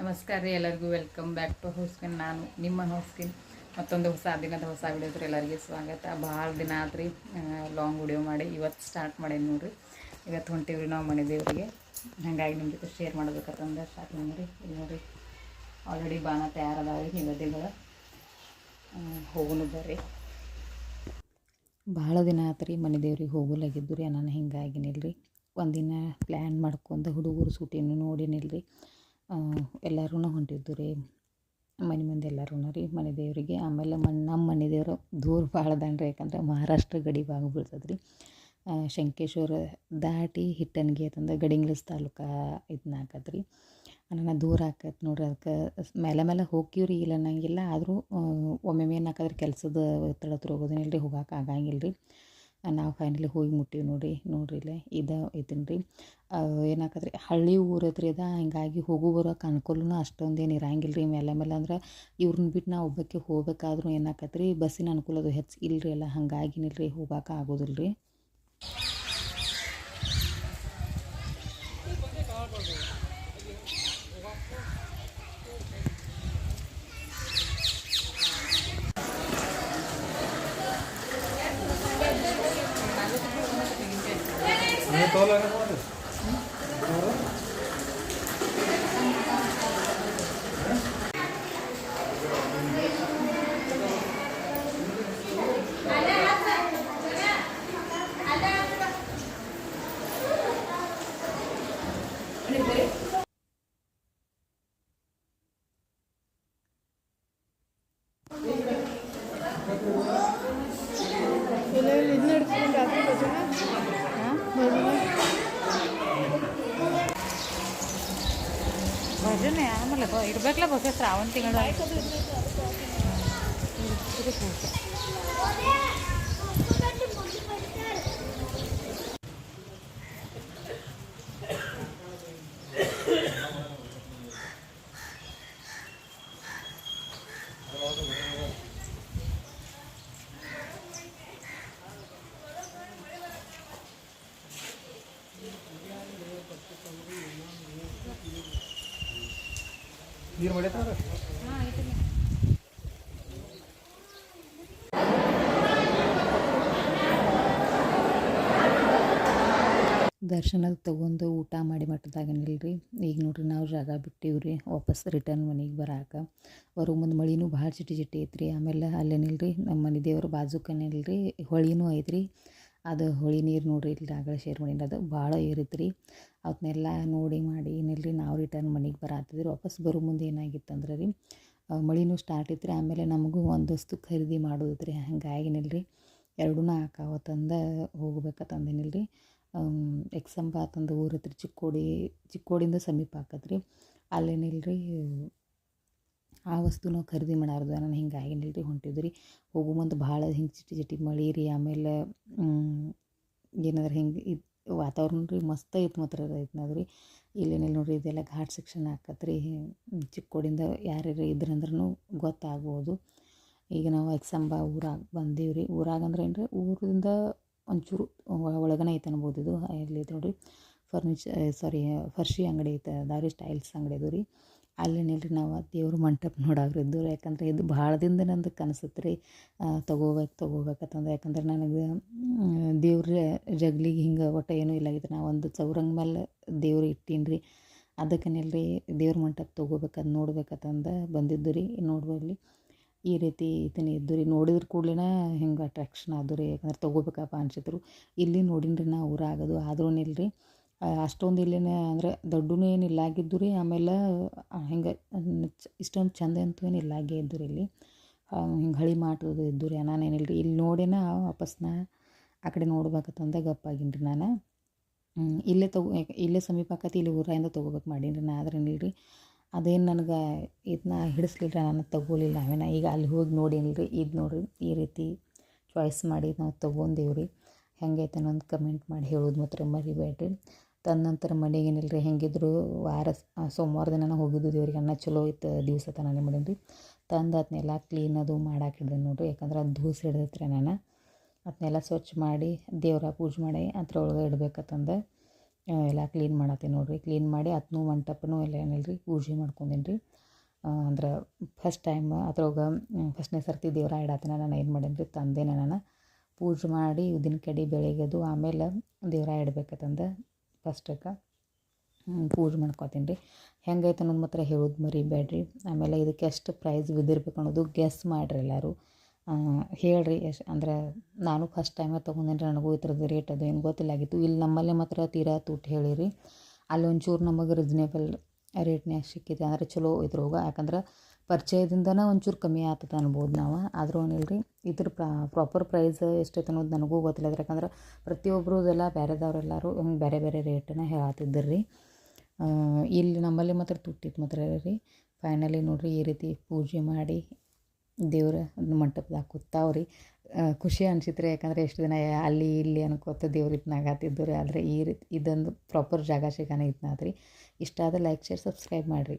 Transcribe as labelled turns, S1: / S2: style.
S1: ನಮಸ್ಕಾರ ರೀ ಎಲ್ಲರಿಗೂ. ವೆಲ್ಕಮ್ ಬ್ಯಾಕ್ ಟು ಹೌಸ್ಕಿನ್ ನಾನು ನಿಮ್ಮ ಹೌಸ್ಕಿನ್ ಮತ್ತೊಂದು ಹೊಸ ದಿನದ ಹೊಸ ವಿಡಿಯೋದ್ರೆ ಎಲ್ಲರಿಗೂ ಸ್ವಾಗತ. ಭಾಳ ದಿನ ಆತ್ರಿ ಲಾಂಗ್ ವಿಡಿಯೋ ಮಾಡಿ. ಇವತ್ತು ಸ್ಟಾರ್ಟ್ ಮಾಡೇನಿ ನೋಡ್ರಿ. ಇವತ್ತು ಹೊಂಟಿವ್ರಿ ನಾವು ಮನೆ ದೇವರಿಗೆ. ಹಾಗಾಗಿ ನಿಮ್ಮ ಜೊತೆ ಶೇರ್ ಮಾಡ್ಬೇಕಂತಂದ್ರೆ ಸ್ಟಾರ್ಟ್ ಮಾಡಿ ಇಲ್ಲಿ ನೋಡ್ರಿ ಆಲ್ರೆಡಿ ಬಾಣ ತಯಾರದಾವ್ರಿ, ನಿಗದಿಗಳು. ಹೋಗುನು ಬರ್ರಿ. ಭಾಳ ದಿನ ಆತು ರೀ ಮನೆ ದೇವ್ರಿಗೆ ಹೋಗಲಾಗಿದ್ದು ರೀ ನಾನು ಹಿಂಗಾಗಿನಿಲ್ರಿ. ಒಂದಿನ ಪ್ಲ್ಯಾನ್ ಮಾಡ್ಕೊಂಡು ಹುಡುಗರು ಸೂಟಿನೂ ನೋಡಿನಿಲ್ರಿ. ಎಲ್ಲರೂ ಹೊಂಟಿದ್ದು ರೀ. ಮನೆ ಮಂದಿ ಎಲ್ಲರೂ ರೀ. ಮನೆ ದೇವರಿಗೆ ಆಮೇಲೆ ಮನ್ ನಮ್ಮ ಮನೆ ದೇವರು ದೂರ ಭಾಳ ಅದಾನ್ರಿ ಯಾಕಂದ್ರೆ ಮಹಾರಾಷ್ಟ್ರ ಗಡಿ ಭಾಗ ಬೀಳ್ತದೆ ರೀ. ಶಂಕೇಶ್ವರ ದಾಟಿ ಹಿಟ್ಟನ್ಗೆ ಅಂತಂದ್ರೆ ಗಡಿಂಗ್ಲಸ್ ತಾಲೂಕು ಇದನ್ನ ರೀ. ನನ್ನ ದೂರ ಹಾಕತ್ತೆ ನೋಡ್ರಿ. ಅದಕ್ಕೆ ಮೇಲೆ ಮೇಲೆ ಹೋಗ್ತೀವಿ ರೀ. ಇಲ್ಲ ಅನ್ನಂಗಿಲ್ಲ ಆದರೂ ಒಮ್ಮೊಮ್ಮೆ ಹಾಕಿದ್ರೆ ಕೆಲಸದ ಒತ್ತಡ ಹತ್ರ ಹೋಗೋದೇನಿಲ್ಲ ರೀ ಹೋಗಕ್ಕೆ ಆಗಂಗಿಲ್ಲ ರೀ ನಾವು ಫೈನಲಿ ಹೋಗಿ ಮುಟ್ಟೀವಿ ನೋಡಿರಿ ನೋಡ್ರಿಲ್ಲೇ ಇದು ಇದನ್ನ ರೀ. ಏನಾಕತ್ರಿ ಹಳ್ಳಿ ಊರದ್ರಿ ಅದ, ಹಿಂಗಾಗಿ ಹೋಗು ಬರೋಕೆ ಅನುಕೂಲನೂ ಅಷ್ಟೊಂದೇನು ಇರಂಗಿಲ್ಲ ರೀ. ಮೇಲೆ ಮೇಲೆ ಅಂದ್ರೆ ಇವ್ರನ್ನ ಬಿಟ್ಟು ನಾವು ಒಬ್ಬಕ್ಕೆ ಹೋಗ್ಬೇಕಾದ್ರೂ ಏನಾಕತ್ರಿ, ಬಸ್ಸಿನ ಅನುಕೂಲ ಅದು ಹೆಚ್ಚು ಇಲ್ರಿ ಹೋಗೋಕೆ ಆಗೋದಿಲ್ಲ ರೀ ಹೋಗಕ್ಕೆ ಆಗೋದಿಲ್ಲ ರೀ ಭಜನೆ ಆಮೇಲೆ ಇರ್ಬೇಕಲ್ಲ ಬಸ್ ಶ್ರಾವಣ ತಿಂಗಳ
S2: ನೀರು
S1: ದರ್ಶನದ ತಗೊಂಡು ಊಟ ಮಾಡಿ ಮಟ್ಟದಾಗನಿಲ್ರಿ. ಈಗ ನೋಡ್ರಿ ನಾವು ಜಾಗ ಬಿಟ್ಟಿವ್ರಿ. ವಾಪಸ್ ರಿಟರ್ನ್ ಮನೆಗೆ ಬರಾಕ. ಹೊರಗೆ ಮುಂದೆ ಮಳಿನೂ ಭಾಳ ಚಿಟಿ ಚಿಟಿ ಐತ್ರಿ. ಆಮೇಲೆ ಅಲ್ಲೇನಿಲ್ರಿ, ನಮ್ಮ ಮನೆ ದೇವ್ರ ಬಾಜುಕನಿಲ್ರಿ, ಹೊಳಿನೂ ಐತ್ರಿ. ಅದು ಹೊಳಿ ನೀರು ನೋಡಿರಿ ಇಲ್ಲಿ ಆಗಲೇ ಶೇರ್ ಮಾಡಿಲ್ಲ ಅದು ಭಾಳ ರೀ. ಅವನ್ನೆಲ್ಲ ನೋಡಿ ಮಾಡಿ ಏನಿಲ್ರಿ ನಾವು ರಿಟರ್ನ್ ಮನೆಗೆ ಬರಾತಿದ್ರು. ವಾಪಸ್ ಬರೋ ಮುಂದೆ ಏನಾಗಿತ್ತಂದ್ರೆ ರೀ ಮಳಿನೂ ಸ್ಟಾರ್ಟ್ ಐತ್ರಿ. ಆಮೇಲೆ ನಮಗೂ ಒಂದಷ್ಟು ಖರೀದಿ ಮಾಡೋದ್ರಿ ಹಂಗಾಗಿನಿಲ್ರಿ ಎರಡೂ ಹಾಕಾವತ್ತಂದ ಹೋಗ್ಬೇಕಂತಂದೇನಿಲ್ರಿ ಎಕ್ಸಂಬ ಅಂತಂದು ಊರ ಹತ್ರ ಚಿಕ್ಕೋಡಿ, ಚಿಕ್ಕೋಡಿಂದ ಸಮೀಪ ಆಕತ್ರಿ. ಅಲ್ಲೇನಿಲ್ರಿ ಆ ವಸ್ತು ನಾವು ಖರೀದಿ ಮಾಡಾರ್ದು ನಾನು ಹಿಂಗೆ ಆಗಿಲ್ಲ ರೀ ಹೊಂಟಿದ್ರಿ. ಹೋಗೋ ಮುಂದೆ ಭಾಳ ಹಿಂಗೆ ಚಿಟಿ ಚಿಟಿ ಮಳೆ ರೀ, ಆಮೇಲೆ ಏನಾದ್ರೂ ಹಿಂಗೆ ಇದು ವಾತಾವರಣ ರೀ ಮಸ್ತ ಐತೆ ಮಾತ್ರ ಐತೆ ರೀ ಇಲ್ಲೇನಿಲ್ಲ ನೋಡಿರಿ ಇದೆಲ್ಲ ಘಾಟ್ ಸೆಕ್ಷನ್ ಹಾಕತ್ರಿ ಚಿಕ್ಕೋಡಿಂದ ಯಾರ್ಯಾರು ಇದ್ರಂದ್ರೂ ಗೊತ್ತಾಗ್ಬೋದು. ಈಗ ನಾವು ಎಕ್ಸಂಬ ಊರಾಗ ಬಂದೀವಿ ರೀ ಊರಾಗ ಅಂದ್ರೆ ಏನು ರೀ ಊರಿಂದ ಒಂಚೂರು ಒಳಗನೆ ಐತೆ ಅನ್ಬೋದು ಇದು. ಎಲ್ಲಿ ನೋಡಿರಿ ಫರ್ನಿಚರ್ ಸಾರಿ, ಫರ್ಶಿ ಅಂಗಡಿ ಐತೆ, ದಾರಿ ರೀ ಸ್ಟೈಲ್ಸ್ ಅಂಗಡಿ ಅದು ರೀ. ಅಲ್ಲೇನಿಲ್ಲ ನಿಲ್ರಿ ನಾವು ದೇವ್ರ ಮಂಟಪ ನೋಡಾಗ್ರಿದ್ದು ಯಾಕಂದ್ರೆ ಇದು ಭಾಳ ದಿನದ ನಂದು ಕನಸತ್ತು ರೀ ತೊಗೋಬೇಕು ತೊಗೋಬೇಕಂತಂದು ಯಾಕಂದ್ರೆ ನನಗೆ ದೇವ್ರ ಜಗ್ಲಿಗೆ ಹಿಂಗೆ ಒಟ್ಟು ಏನೂ ಇಲ್ಲಾಗಿತ್ತು ನಾ ಒಂದು ಚೌರಂಗ ಮೇಲೆ ದೇವ್ರು ಇಟ್ಟೀನಿ ರೀ ಅದಕ್ಕೇನಿಲ್ಲ ರೀ ದೇವ್ರ ಮಂಟಪ ತೊಗೋಬೇಕಂತ ನೋಡ್ಬೇಕಂತಂದ ಬಂದಿದ್ದು ರೀ ನೋಡ್ಬಲ್ಲಿ ಈ ರೀತಿ ಇದನ್ನ ಇದ್ದು ರೀ ನೋಡಿದ್ರ ಕೂಡಲೇ ಹಿಂಗೆ ಅಟ್ರಾಕ್ಷನ್ ಆದು ರೀ ಯಾಕಂದ್ರೆ ತೊಗೋಬೇಕಪ್ಪ ಅನ್ಸಿದ್ರು. ಇಲ್ಲಿ ನೋಡಿನ್ರಿ ನಾ ಊರಾಗದು ಆದ್ರೂ ಇಲ್ರಿ ಅಷ್ಟೊಂದು ಇಲ್ಲೇನೆ ಅಂದರೆ ಏನು ಇಲ್ಲ ಆಗಿದ್ದು ರೀ ಆಮೇಲೆ ಹಿಂಗೆ ಇಷ್ಟೊಂದು ಚಂದ ಅಂತೂ ಏನಿಲ್ಲ ಆಗೇ ಇದ್ದು ರೀ ಇಲ್ಲಿ. ಹಿಂಗೆ ಹಳಿ ಮಾಟದು ಇದ್ದು ರೀ ನಾನೇನಿಲ್ಲ ರೀ ಇಲ್ಲಿ ನೋಡಿನ ವಾಪಸ್ ನಾ ಆ ಕಡೆ ನೋಡ್ಬೇಕಂತಂದ ಗಪ್ಪಾಗಿನಿ ರೀ ನಾನು. ಇಲ್ಲೇ ತಗೋ ಇಲ್ಲೇ ಸಮೀಪ ಆಕತಿ, ಇಲ್ಲಿ ಊರಾಯಿಂದ ತೊಗೋಬೇಕು ಮಾಡೀನಿ ರೀ ನಾ, ಆದ್ರೆ ರೀ ಅದೇನು ನನಗೆ ಇದನ್ನ ಹಿಡಿಸ್ಲಿಲ್ಲ ನಾನು ತಗೋಲಿಲ್ಲ. ಅವೇನ ಈಗ ಅಲ್ಲಿ ಹೋಗಿ ನೋಡೀನಿ ರೀ ಇದು ನೋಡಿರಿ, ಈ ರೀತಿ ಚಾಯ್ಸ್ ಮಾಡಿ ನಾವು ತೊಗೊಂದೇವ್ರಿ ರೀ ಹೆಂಗೈತೆ ಅನ್ನೋದು ಕಮೆಂಟ್ ಮಾಡಿ ಹೇಳೋದು ಮಾತ್ರ ಮರಿಬೇಡ್ರಿ. ತಂದ ನಂತರ ಮನೆಗೆ ಏನಿಲ್ಲ ರೀ ಹೆಂಗಿದ್ರು ವಾರ ಸೋಮವಾರ ದಿನ ಹೋಗಿದ್ದು ದೇವ್ರಿಗೆ. ಅನ್ನ ಚಲೋ ಇತ್ತು ದಿವಸ ತನಕ ಮಾಡೀನಿ ರೀ ತಂದು ಅದನ್ನೆಲ್ಲ ಕ್ಲೀನ್ ಅದು ಮಾಡಾಕೆ ಹಿಡ್ದೀನಿ ನೋಡಿರಿ. ಯಾಕಂದ್ರೆ ಅದು ಧೂಸು ಹಿಡ್ದೈತ್ರಿ ನಾನು ಅದನ್ನೆಲ್ಲ ಸ್ವಚ್ಛ ಮಾಡಿ ದೇವ್ರ ಪೂಜೆ ಮಾಡಿ ಅದ್ರೊಳಗೆ ಇಡ್ಬೇಕಂತಂದು ಎಲ್ಲ ಕ್ಲೀನ್ ಮಾಡತ್ತೀನಿ ನೋಡಿರಿ. ಕ್ಲೀನ್ ಮಾಡಿ ಅದನ್ನೂ ಮಂಟಪನೂ ಎಲ್ಲ ಏನಿಲ್ಲ ರೀ ಪೂಜೆ ಮಾಡ್ಕೊಂಡೀನಿ ರೀ ಅಂದ್ರೆ ಫಸ್ಟ್ ಟೈಮ್ ಅದ್ರೊಳಗೆ ಫಸ್ಟ್ನೇ ಸರ್ತಿ ದೇವ್ರ ಇಡತ್ತಿನ ನಾನು ಏನು ಮಾಡೀನಿ ರೀ ತಂದೇನೆ ನಾನು ಪೂಜೆ ಮಾಡಿ ಉದ್ದಿನ ಕಡೆ ಬೆಳಗ್ಗೆದು ಆಮೇಲೆ ದೇವ್ರ ಇಡ್ಬೇಕಂತಂದು ಫಸ್ಟಕ್ಕೆ ಪೂಜೆ ಮಾಡ್ಕೊತೀನಿ ರೀ. ಹೆಂಗೈತೆ ಅನ್ನೋದು ಮಾತ್ರ ಹೇಳೋದು ಮರಿಬೇಡ್ರಿ ಆಮೇಲೆ ಇದಕ್ಕೆ ಎಷ್ಟು ಪ್ರೈಸ್ ಬಿದ್ದಿರ್ಬೇಕು ಅನ್ನೋದು ಗೆಸ್ ಮಾಡಿರಿ ಎಲ್ಲರೂ. ಹೇಳ್ರಿ, ಎಷ್ಟು ಅಂದ್ರೆ ನಾನು ಫಸ್ಟ್ ಟೈಮ್ ತೊಗೊಂಡೇನಿ ನನಗೂ ಈ ಥರದ್ದು ರೇಟ್ ಅದು ಏನು ಗೊತ್ತಿಲ್ಲಾಗಿತ್ತು. ಇಲ್ಲಿ ನಮ್ಮಲ್ಲೇ ಮಾತ್ರ ತೀರಾ ತುಟ್ಟು ಹೇಳಿರಿ. ಅಲ್ಲಿ ಒಂಚೂರು ನಮಗೆ ರೀಸ್ನೇಬಲ್ ರೇಟ್ನ್ಯಾಗ ಸಿಕ್ಕಿದೆ. ಅಂದರೆ ಚಲೋ ಇದ್ರೋಗ. ಯಾಕಂದ್ರೆ ಪರಿಚಯದಿಂದನೇ ಒಂಚೂರು ಕಮ್ಮಿ ಆಗ್ತದೆ ಅನ್ಬೋದು ನಾವು. ಆದರೂ ಏನಿಲ್ಲ ರೀ ಇದ್ರ ಪ್ರಾಪರ್ ಪ್ರೈಸ್ ಎಷ್ಟೈತೆ ಅನ್ನೋದು ನನಗೂ ಗೊತ್ತಿಲ್ಲ. ಅದ್ರ ಯಾಕಂದ್ರೆ ಪ್ರತಿಯೊಬ್ಬರದೆಲ್ಲ ಬೇರೆದವ್ರೆಲ್ಲರೂ ಹಿಂಗೆ ಬೇರೆ ಬೇರೆ ರೇಟನ್ನ ಹೇಳತ್ತಿದ್ದರು ರೀ ಇಲ್ಲಿ ನಮ್ಮಲ್ಲಿ ಮಾತ್ರ ತುಟ್ಟಿತ್ತು ಮಾತ್ರ ರೀ. ಫೈನಲಿ ನೋಡಿರಿ, ಈ ರೀತಿ ಪೂಜೆ ಮಾಡಿ ದೇವ್ರ ಮಂಟಪದಾಗ ಕೂತಾವ್ರಿ ಖುಷಿ ಅನಿಸಿತ್ರಿ. ಯಾಕಂದರೆ ಎಷ್ಟು ದಿನ ಅಲ್ಲಿ ಇಲ್ಲಿ ಅನ್ಕೋತ ದೇವ್ರ ಇದ್ನಾಗತ್ತಿದ್ದು ರೀ ಆದರೆ ಈ ರೀತಿ ಇದೊಂದು ಪ್ರಾಪರ್ ಜಾಗ ಸಿಗಾನೆ ಇದ್ನಾದ್ರಿ. ಇಷ್ಟ ಆದರೆ ಲೈಕ್ ಶೇರ್ ಸಬ್ಸ್ಕ್ರೈಬ್ ಮಾಡಿರಿ.